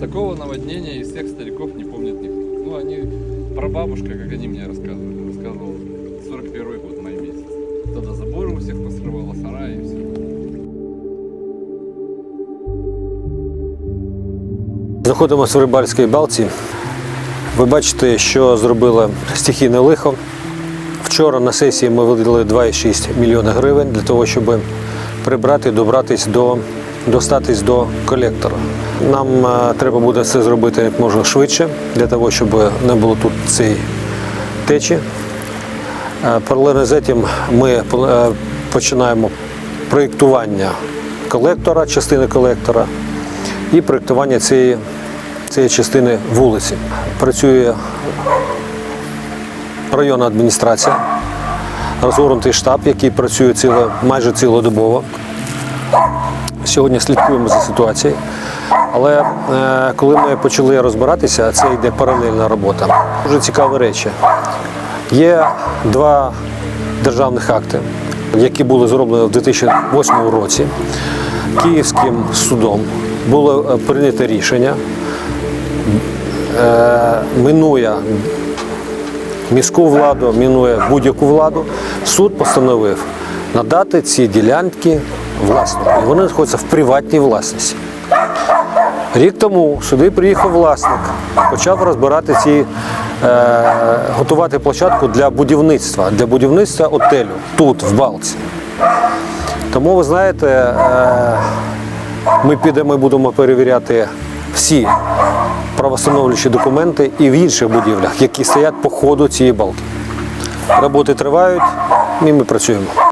Такого наводнения из всех стариков не помнит никто. Ну, они, прабабушка, как они мне рассказывали, рассказывала, 41 год, май месяц. Тогда заборы у всех посрывало, сараи и все. Знаходимося в рибальській балці. Ви бачите, що зробило стихійне лихо. Вчора на сесії ми виділили 2,6 мільйона гривень для того, щоб прибрати, добратись до, достатись до колектора. Нам е, треба буде це зробити як можна швидше, для того, щоб не було тут цієї течі. Е, Паралельно з цим ми е, починаємо проєктування колектора, частини колектора і проєктування цієї, цієї частини вулиці. Працює районна адміністрація, розгорнутий штаб, який працює ціло, майже цілодобово. Сьогодні слідкуємо за ситуацією. Але е, коли ми почали розбиратися, це йде паралельна робота. Дуже цікаві речі. Є два державних акти, які були зроблені в 2008 році. Київським судом було е, прийнято рішення, е, минує міську владу, мінує будь-яку владу. Суд постановив надати ці ділянки власнику. І вони знаходяться в приватній власності. Рік тому сюди приїхав власник, почав розбирати ці, е, готувати площадку для будівництва, для будівництва отелю тут, в Балці. Тому ви знаєте, е, ми підемо і будемо перевіряти всі правостановлюючі документи і в інших будівлях, які стоять по ходу цієї балки. Роботи тривають, і ми працюємо.